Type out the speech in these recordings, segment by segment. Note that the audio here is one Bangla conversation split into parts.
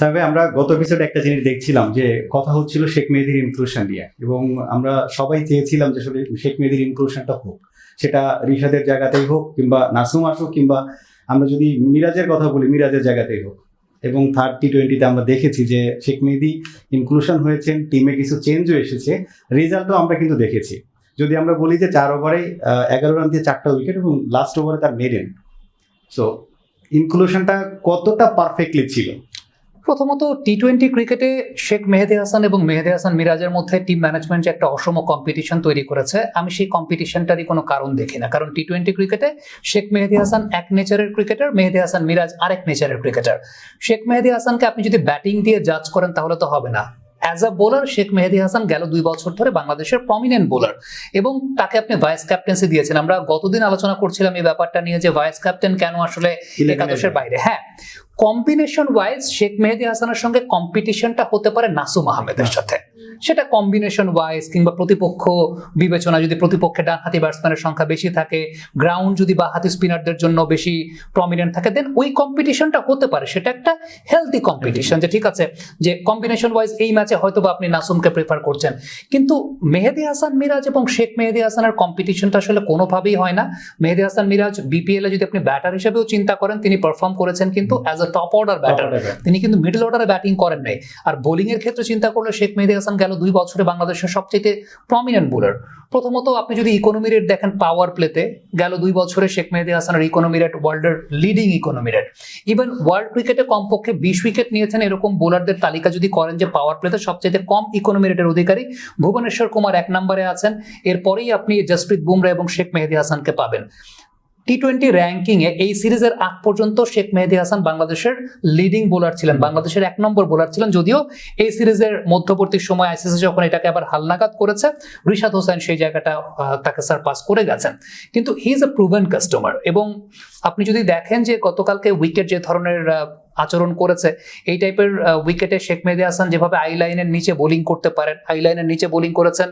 ভাই, আমরা গত এপিসোডে একটা জিনিস দেখছিলাম যে কথা হচ্ছিল শেখ মেহেদির ইনক্লুশন নিয়ে এবং আমরা সবাই চেয়েছিলাম যে আসলে শেখ মেহেদির ইনক্লুশনটা হোক। সেটা রিশাদের জায়গাতেই হোক কিংবা নাসুম আসুক কিংবা আমরা যদি মিরাজের কথা বলি মিরাজের জায়গাতেই হোক। এবং থার্ড টি টোয়েন্টিতে আমরা দেখেছি যে শেখ মেহেদি ইনক্লুশন হয়েছেন টিমে কিছু চেঞ্জও এসেছে। রেজাল্টও আমরা কিন্তু দেখেছি। যদি আমরা বলি যে চার ওভারে এগারো রান দিয়ে চারটা উইকেট এবং লাস্ট ওভারে তার মেডেন সো ইনক্লুশনটা কতটা পারফেক্টলি ছিল? প্রথমত টি টোয়েন্টি ক্রিকেটে শেখ মেহেদি হাসান এবং মেহেদি হাসান মিরাজের মধ্যে টিম ম্যানেজমেন্ট যে একটা অসম কম্পিটিশন তৈরি করেছে আমি সেই কম্পিটিশনটারই কোনো কারণ দেখি না। কারণ টি টোয়েন্টি ক্রিকেটে শেখ মেহেদি হাসান এক নেচারের ক্রিকেটার মেহেদি হাসান মিরাজ আরেক নেচারের ক্রিকেটার শেখ মেহেদি হাসানকে আপনি যদি ব্যাটিং দিয়ে জাজ করেন তাহলে তো হবে না। As a bowler Sheikh Mehedi Hasan গেল দুই বছর ধরে বাংলাদেশের প্রমিনেন্ট বোলার এবং তাকে আপনি ভাইস ক্যাপ্টেন্সি দিয়েছেন। আমরা গতদিন আলোচনা করছিলাম এই ব্যাপারটা নিয়ে যে ভাইস ক্যাপ্টেন কেন আসলে একাদশের বাইরে। হ্যাঁ কম্বিনেশন ওয়াইজ শেখ মেহেদি হাসানের সঙ্গে কম্পিটিশনটা হতে পারে নাসুম আহমেদের সাথে। সেটা কম্বিনেশন ওয়াইজ কিংবা প্রতিপক্ষ বিবেচনা যদি প্রতিপক্ষে ডানহাতি ব্যাটসম্যানের সংখ্যা বেশি থাকে গ্রাউন্ড যদি বাহাতি স্পিনারদের জন্য বেশি প্রমিনেন্ট থাকে দেন ওই কম্পিটিশনটা হতে পারে। সেটা একটা হেলদি কম্পিটিশন যে ঠিক আছে যে কম্বিনেশন ওয়াইজ এই ম্যাচে হয়তো বা আপনি নাসুমকে প্রেফার করছেন। কিন্তু মেহেদি হাসান মিরাজ এবং শেখ মেহেদি হাসানের কম্পিটিশনটা আসলে কোনোভাবেই হয় না। মেহেদি হাসান মিরাজ বিপিএল এ যদি আপনি ব্যাটার হিসেবেও চিন্তা করেন তিনি পারফর্ম করেছেন কিন্তু অ্যাজ টপ অর্ডার ব্যাটার তিনি কিন্তু মিডল অর্ডারে ব্যাটিং করেন নাই। আর বোলিং এর ক্ষেত্রে চিন্তা করলে শেখ মেহেদি হাসান গেল দুই বছরে বাংলাদেশের সবচেয়ে প্রমিনেন্ট বোলার প্রথমত আপনি যদি ইকোনমি রেট দেখেন পাওয়ার প্লেতে গেল দুই বছরে শেখ মেহেদি হাসানের ইকোনমি রেট ওয়ার্ল্ডের leading economy rate even world ক্রিকেটে কমপক্ষে বিশ উইকেট নিয়েছেন এরকম বোলারদের তালিকা যদি করেন যে পাওয়ার প্লেতে সবচেয়ে কম ইকোনমি রেটের অধিকারী ভুবনেশ্বর কুমার এক নম্বরে আছেন। এরপরেই আপনি জসপ্রীত বুমরা এবং শেখ মেহেদি হাসানকে পাবেন। টি টোয়েন্টি র্যাঙ্কিংয়ে এই সিরিজের আগ পর্যন্ত শেখ মেহেদি হাসান বাংলাদেশের লিডিং বোলার ছিলেন। বাংলাদেশের এক নম্বর বোলার ছিলেন যদিও এই সিরিজের মধ্যবর্তী সময় আইসিসি যখন এটাকে আবার হালনাগাদ করেছে, রিশাদ হোসেন সেই জায়গাটা তাকে স্যার পাস করে গেছেন। কিন্তু he is a proven customer এবং আপনি যদি দেখেন যে গতকালকে উইকেট যে ধরনের আচরণ করেছে। এই টাইপের উইকেটে শেখ মেহেদি হাসান যেভাবে আই লাইনের নিচে বোলিং করতে পারেন আই লাইনের নিচে বোলিং করেছেন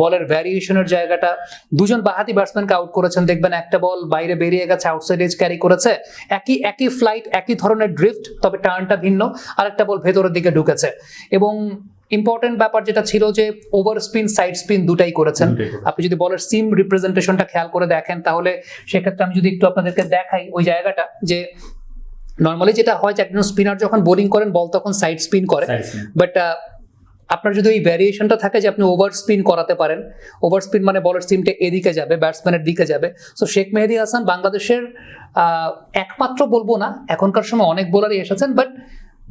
বলের ভ্যারিয়েশনের জায়গাটা দুজন বাহাতি ব্যাটসম্যানকে আউট করেছেন দেখবেন একটা বল বাইরে বেরিয়ে গেছে আউটসাইড এজ ক্যারি করেছে একই একই ফ্লাইট একই ধরনের ড্রিফট তবে টার্নটা ভিন্ন আরেকটা বল ভেতরের দিকে ঢুকেছে। এবং ইম্পর্টেন্ট ব্যাপার যেটা ছিল যে ওভার স্পিন সাইড স্পিন দুটাই করেছেন। আপনি যদি বলের সিম রিপ্রেজেন্টেশনটা খেয়াল করে দেখেন তাহলে সেক্ষেত্রে আমি যদি একটু আপনাদেরকে দেখাই ওই জায়গাটা যে নর্মালি যেটা হয় যে একজন স্পিনার যখন বোলিং করেন বল তখন সাইড স্পিন করে। বাট আপনার যদি ওই ভ্যারিয়েশনটা থাকে যে আপনি ওভার স্পিন করাতে পারেন ওভার স্পিন মানে বলের সিমটা এদিকে যাবে ব্যাটসম্যানের দিকে যাবে। সো শেখ মেহেদি হাসান বাংলাদেশের একমাত্র বলব না এখনকার সময় অনেক বোলারই এসেছেন বাট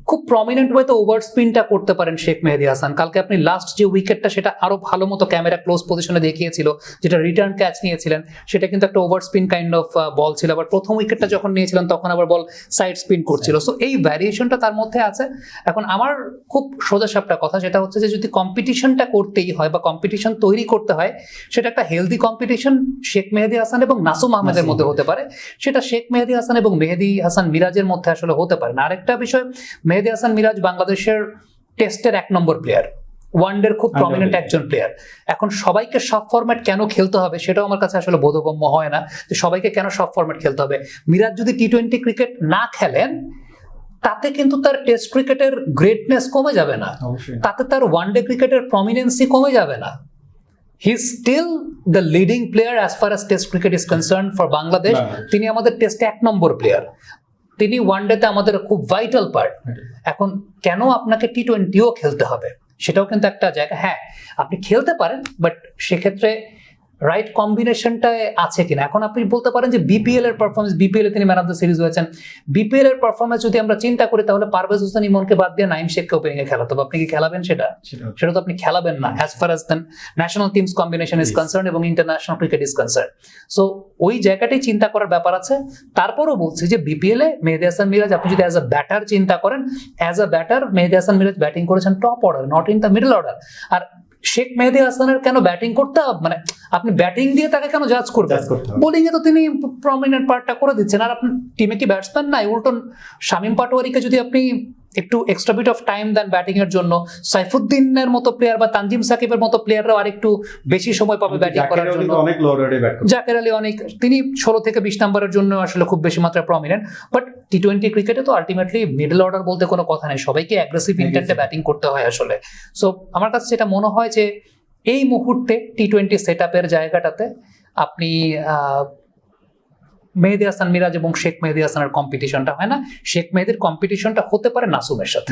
খুব প্রমিনেন্ট ওয়েতে ওভার স্পিনটা করতে পারেন শেখ মেহেদি হাসান। কালকে আপনি লাস্ট যে উইকেটটা সেটা আরও ভালো মতো ক্যামেরা ক্লোজ পজিশনে দেখিয়েছিল যেটা রিটার্ন ক্যাচ নিয়েছিলেন সেটা কিন্তু একটা over spin kind of ball ছিল। আবার প্রথম উইকেটটা যখন নিয়েছিলেন তখন আবার বল সাইড স্পিন করছিল। সো এই ভ্যারিয়েশনটা তার মধ্যে আছে। এখন আমার খুব সোজা সাপটা কথা যেটা হচ্ছে যে যদি কম্পিটিশনটা করতেই হয় বা কম্পিটিশন তৈরি করতে হয় সেটা একটা হেলদি কম্পিটিশন শেখ মেহেদি হাসান এবং নাসুম আহমেদের মধ্যে হতে পারে। সেটা শেখ মেহেদি হাসান এবং মেহেদি হাসান মিরাজের মধ্যে আসলে হতে পারে না। আরেকটা বিষয় মেহেদি হাসান মিরাজ বাংলাদেশের টেস্টের এক নম্বর প্লেয়ার ওয়ানডের খুব প্রমিনেন্ট. একজন প্লেয়ার এখন সবাইকে সব ফরম্যাট কেন খেলতে হবে সেটাও আমার কাছে আসলে বোধগম্য হয় না যে সবাইকে কেন সব ফরম্যাট খেলতে হবে। মিরাজ যদি টি টোয়েন্টি ক্রিকেট না খেলেন তাতে কিন্তু তার টেস্ট ক্রিকেটের গ্রেটনেস কমে যাবে না। তাতে তার ওয়ানডে ক্রিকেটের প্রমিনেন্সি কমে যাবে না। He still the leading player as far as test cricket is concern for Bangladesh. তিনি আমাদের টেস্টে এক নম্বর প্লেয়ার তিনি ওয়ানডেতে আমাদের খুব ভাইটাল পার্ট এখন কেন আপনাকে টি টোয়েন্টিও খেলতে হবে? সেটাও কিন্তু একটা জায়গা। হ্যাঁ আপনি খেলতে পারেন বাট সেক্ষেত্রে রাইট কম্বিনেশনটা আছে কিনা? এখন আপনি বলতে পারেন যে বিপিএল এর পারফরমেন্স বিপিএল এ তিনি ম্যান অফ দ্য সিরিজ হয়েছেন। বিপিএল এর পারফরমেন্স যদি আমরা চিন্তা করি তাহলে পারভেজ হোসেন ইমনকে বাদ দিয়ে নাইম শেখকে ওপেনিং এ খেলাতে আপনি কি খেলাবেন সেটা? সেটা সেটা তো আপনি খেলাবেন না as far as then national teams combination is concern এবং international cricket is concern so ওই জায়গাটাই চিন্তা করার ব্যাপার আছে। তারপরও বলছি যে বিপিএল এ মেহেদি হাসান মিরাজ আপনি যদি অ্যাজ আ ব্যাটার চিন্তা করেন as a batter Mehedi Hasan Miraz batting করেছেন top order not in the middle order আর শেখ মেহেদি হাসানের কেন ব্যাটিং করতে হবে? মানে আপনি ব্যাটিং দিয়ে তাকে কেন জাজ করবেন? বোলিং এ তো তিনি প্রমিনেন্ট পার্টটা করে দিচ্ছেন। আর আপনার টিমে কি ব্যাটসম্যান নাই? উল্টো শামীম পাটোয়ারিকে যদি আপনি একটু এক্সট্রা বিট অফ টাইম দেন ব্যাটিং এর জন্য। সাইফুদ্দিনের মতো প্লেয়ার বা তানজিম সাকিবের মতো প্লেয়াররাও আরেকটু বেশি সময় পাবে ব্যাটিং করার জন্য। অনেক লো জাকের আলী অনেক তিনি ষোলো থেকে বিশ নম্বরের জন্য আসলে খুব বেশি মাত্রায় প্রমিনেন্ট বাট টি টোয়েন্টি ক্রিকেটে তো আলটিমেটলি মিডল অর্ডার বলতে কোনো কথা নেই। সবাইকে অ্যাগ্রেসিভ ইন্টেন্টে ব্যাটিং করতে হয় আসলে। সো আমার কাছে যেটা মনে হয় যে এই মুহূর্তে টি টোয়েন্টি সেট আপের জায়গাটাতে আপনি আহ, মেহেদি হাসান মিরাজ এবং শেখ মেহেদি হাসানের কম্পিটিশনটা হয় না শেখ মেহেদির কম্পিটিশনটা হতে পারে নাসুমের সাথে।